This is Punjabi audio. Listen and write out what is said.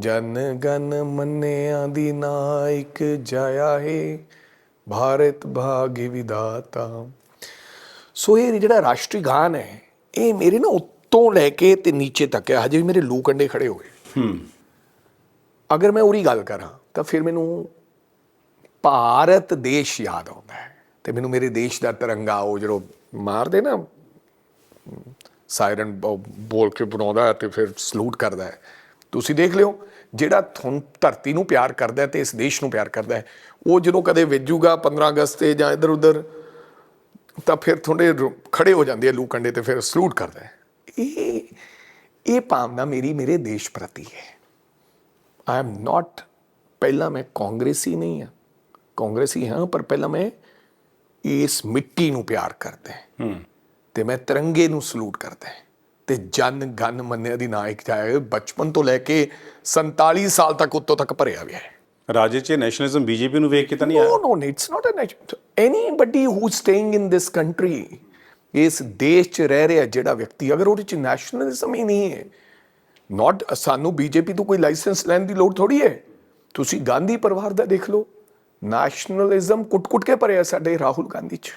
ਜਨ ਗਨ ਮੰਨਿਆਂ ਦੀ ਨਾਇਕ ਜਾਇਆ ਹੈ ਭਾਰਤ ਭਾਗਿ ਵਿਦਾਤਾ ਸੋ ਇਹ ਜਿਹੜਾ ਰਾਸ਼ਟਰੀ ਗਾਨ ਹੈ ਇਹ ਮੇਰੇ ਨਾ ਉੱਤੋਂ ਲੈ ਕੇ ਤੇ ਨੀਚੇ ਤੱਕ ਹੈ ਹਜੇ ਵੀ ਮੇਰੇ ਲੂ ਕੰਡੇ ਖੜੇ ਹੋਏ। ਹੂੰ। ਅਗਰ ਮੈਂ ਉਹਦੀ ਗੱਲ ਕਰਾਂ ਤਾਂ ਫਿਰ ਮੈਨੂੰ ਭਾਰਤ ਦੇਸ਼ ਯਾਦ ਆਉਂਦਾ ਹੈ ਤੇ ਮੈਨੂੰ ਮੇਰੇ ਦੇਸ਼ ਦਾ ਤਿਰੰਗਾ ਉਹ ਜਦੋਂ ਮਾਰਦੇ ਨਾ ਸਾਇਰਨ ਬੋਲ ਕੇ ਬਣਾਉਂਦਾ ਤੇ ਫਿਰ ਸਲੂਟ ਕਰਦਾ ਹੈ। ਤੁਸੀਂ ਦੇਖ ਲਿਓ ਜਿਹੜਾ ਤੁਹਾਨੂੰ ਧਰਤੀ ਨੂੰ ਪਿਆਰ ਕਰਦਾ ਹੈ ਤੇ ਇਸ ਦੇਸ਼ ਨੂੰ ਪਿਆਰ ਕਰਦਾ ਹੈ। ਉਹ ਜਦੋਂ ਕਦੇ ਵੇਜੂਗਾ 15 ਅਗਸਤ ਤੇ ਜਾਂ ਇੱਧਰ ਉੱਧਰ ਤਾਂ ਫਿਰ ਥੋੜੇ ਖੜੇ ਹੋ ਜਾਂਦੇ ਆ ਲੂ ਕੰਡੇ ਤੇ ਫਿਰ ਸਲੂਟ ਕਰਦਾ ਹੈ। ਇਹ ਇਹ ਭਾਵਨਾ ਮੇਰੀ ਮੇਰੇ ਦੇਸ਼ ਪ੍ਰਤੀ ਹੈ। ਆਈ ਐਮ ਨਾਟ ਪਹਿਲਾਂ ਮੈਂ ਕਾਂਗਰਸੀ ਨਹੀਂ ਹਾਂ। ਕਾਂਗਰਸੀ ਹਾਂ ਪਰ ਪਹਿਲਾਂ ਮੈਂ ਇਸ ਮਿੱਟੀ ਨੂੰ ਪਿਆਰ ਕਰਦਾ ਹਾਂ। ਹੂੰ। ਤੇ ਮੈਂ ਤਿਰੰਗੇ ਨੂੰ ਸਲੂਟ ਕਰਦਾ ਹਾਂ। ਤੇ ਜਨ ਗਨ ਮੰਨਿਆ ਦੀ ਨਾਇਕ ਜਾਏ ਬਚਪਨ ਤੋਂ ਲੈ ਕੇ 47 ਸਾਲ ਤੱਕ ਉੱਤੋਂ ਤੱਕ ਭਰਿਆ ਗਿਆ ਹੈ। ਰਾਜੇ 'ਚ ਨੈਸ਼ਨਲਿਜ਼ਮ ਬੀਜੇਪੀ ਨੂੰ ਵੇਖ ਕੇ ਤਾਂ ਨਹੀਂ ਆਇਆ? No, it's not a nation. Anybody who's staying in this country, ਇਸ ਦੇਸ਼ 'ਚ ਰਹਿ ਰਿਹਾ ਜਿਹੜਾ ਵਿਅਕਤੀ ਅਗਰ ਉਹਦੇ 'ਚ ਨੈਸ਼ਨਲਿਜ਼ਮ ਹੀ ਨਹੀਂ ਹੈ ਨਾਟ ਸਾਨੂੰ ਬੀਜੇਪੀ ਤੋਂ ਕੋਈ ਲਾਇਸੈਂਸ ਲੈਣ ਦੀ ਲੋੜ ਥੋੜੀ ਹੈ। ਤੁਸੀਂ ਗਾਂਧੀ ਪਰਿਵਾਰ ਦਾ ਦੇਖ ਲਓ ਨੈਸ਼ਨਲਿਜ਼ਮ ਕੁੱਟ-ਕੁੱਟ ਕੇ ਭਰਿਆ ਸਾਡੇ ਰਾਹੁਲ ਗਾਂਧੀ 'ਚ।